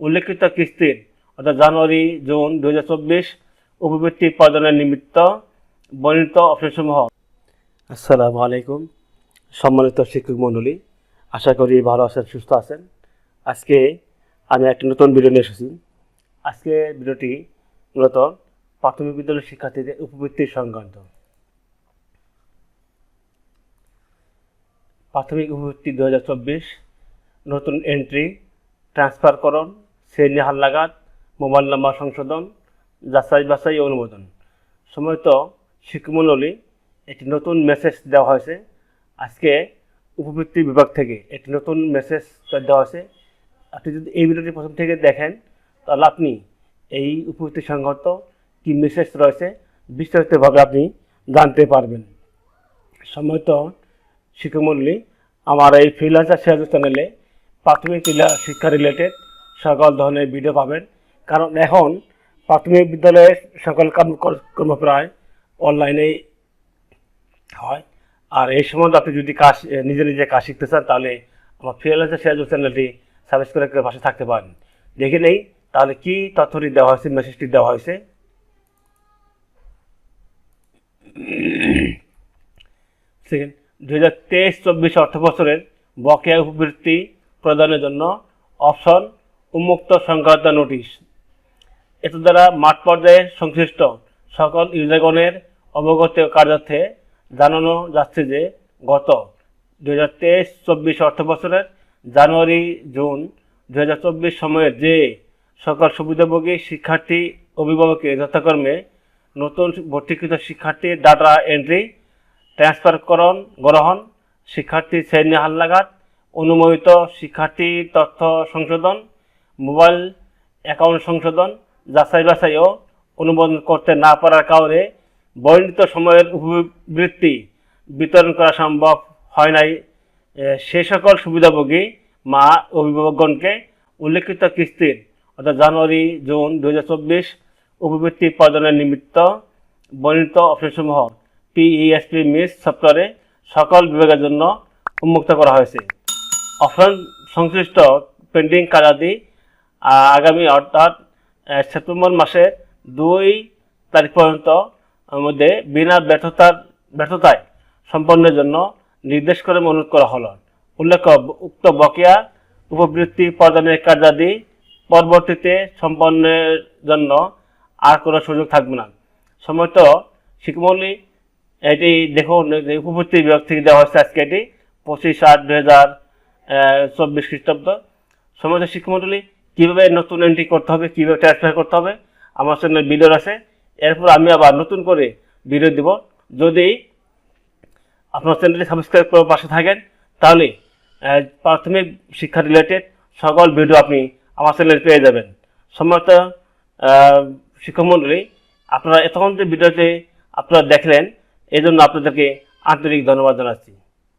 উল্লেখিত কিস্তির অর্থাৎ জানুয়ারি, জুন দু হাজার চব্বিশ উপবৃত্তি প্রদানের নিমিত্ত বর্ণিত অপশনসমূহ। আসসালামু আলাইকুম, সম্মানিত শিক্ষক মণ্ডলী, আশা করি ভালো আছেন, সুস্থ আছেন। আজকে আমি একটি নতুন ভিডিও নিয়ে এসেছি। আজকে ভিডিওটি মূলত প্রাথমিক বিদ্যালয়ের শিক্ষার্থীদের উপবৃত্তির সংক্রান্ত। প্রাথমিক উপবৃত্তি দু হাজার চব্বিশ, নতুন এন্ট্রি ট্রান্সফারকরণ শ্রেণি হালনাগাদ মোবাইল নাম্বার সংশোধন, যাচাই বাছাই অনুমোদন। সময়ত শিক্ষামণ্ডলী একটি নতুন মেসেজ দেওয়া হয়েছে। আজকে উপবৃত্তি বিভাগ থেকে একটি নতুন মেসেজ দেওয়া হয়েছে। আপনি যদি এই ভিডিওটি প্রথম থেকে দেখেন, তাহলে আপনি এই উপবৃত্তি সংক্রান্ত কী মেসেজ রয়েছে বিস্তারিতভাবে আপনি জানতে পারবেন। সম্মানিত শিক্ষামণ্ডলী আমার এই ফ্রিলান্সার শেয়ার চ্যানেলে প্রাথমিক শিক্ষা রিলেটেড সকল ধরনের ভিডিও পাবেন। কারণ এখন প্রাথমিক বিদ্যালয়ে সকল কাম- কর্ম প্রায় অনলাইনেই হয়। আর এই সম্বন্ধে আপনি যদি কাজ নিজে নিজে কাজ শিখতে চান, তাহলে আমার ফ্রিলান্সার শেয়ার চ্যানেলটি সাবস্ক্রাইব করে পাশে থাকতে পারেন। দেখে নেই, তাহলে কি তথ্যটি দেওয়া হয়েছে মেসেজটি দেওয়া হয়েছে? দু হাজার তেইশ চব্বিশ অর্থ বছরের বকেয়া উপবৃত্তি প্রদানের জন্য অপশন উন্মুক্ত সংক্রান্ত নোটিশ। এত দ্বারা মাঠ পর্যায়ে সংশ্লিষ্ট সকল ইউজারগণের অবগত কার্যার্থে জানানো যাচ্ছে যে, গত দু হাজার তেইশ চব্বিশ অর্থ বছরের জানুয়ারি, জুন দু হাজার চব্বিশ সময়ে যে সকল সুবিধাভোগী শিক্ষার্থী অভিভাবকের যথাকর্মে নতুন ভর্তিকৃত শিক্ষার্থীর ডাটা এন্ট্রি, ট্রান্সফারকরণ, গ্রহণ, শিক্ষার্থী শ্রেণি হালনাগাদ, অনুমোদিত শিক্ষার্থী তথ্য সংশোধন মোবাইল অ্যাকাউন্ট সংশোধন, যাচাই বাছাই ও অনুমোদন করতে না পারার কারণে বর্ণিত সময়ের উপবৃত্তি বিতরণ করা সম্ভব হয় নাই। সে সকল সুবিধাভোগী, মা অভিভাবকগণকে উল্লেখিত কিস্তির, অর্থাৎ জানুয়ারি, জুন দু হাজার চব্বিশ উপবৃত্তি প্রদানের নিমিত্ত বর্ণিত অপশনসমূহ পিইএসপি মিস সফটওয়্যারে সকল বিভাগের জন্য উন্মুক্ত করা হয়েছে। অপশন সংশ্লিষ্ট পেন্ডিং কাজাদি আগামী অর্থাৎ সেপ্টেম্বর মাসে দুই তারিখ পর্যন্ত মধ্যে বিনা ব্যর্থতার ব্যর্থতায় সম্পন্নের জন্য নির্দেশ করে অনুরোধ করা হল। উল্লেখ্য, উক্ত বকেয়া উপবৃত্তি প্রদানের কার্যাদি পরবর্তীতে সম্পন্নের জন্য আর কোনো সুযোগ থাকবে না। সময়ত শিক্ষমন্ডলী এটি দেখুন উপবৃত্তি বিভাগ থেকে দেওয়া হচ্ছে আজকে এটি, পঁচিশ আট দু হাজার চব্বিশ খ্রিস্টাব্দ। সমস্ত শিক্ষামন্ডলী কীভাবে নতুন এন্ট্রি করতে হবে, কীভাবে ট্রান্সফার করতে হবে, আমার সঙ্গে ভিডিও আছে। এরপর আমি আবার নতুন করে ভিডিও দিব। যদি আপনার চ্যানেলটি সাবস্ক্রাইব করে পাশে থাকেন, তাহলে প্রাথমিক শিক্ষা রিলেটেড সকল ভিডিও আপনি আমার চ্যানেলে পেয়ে যাবেন। সম্ভবত শিক্ষামন্ডলী আপনারা এতক্ষণ যে ভিডিওতে আপনারা দেখলেন এই জন্য আপনাদেরকে আন্তরিক ধন্যবাদ জানাচ্ছি।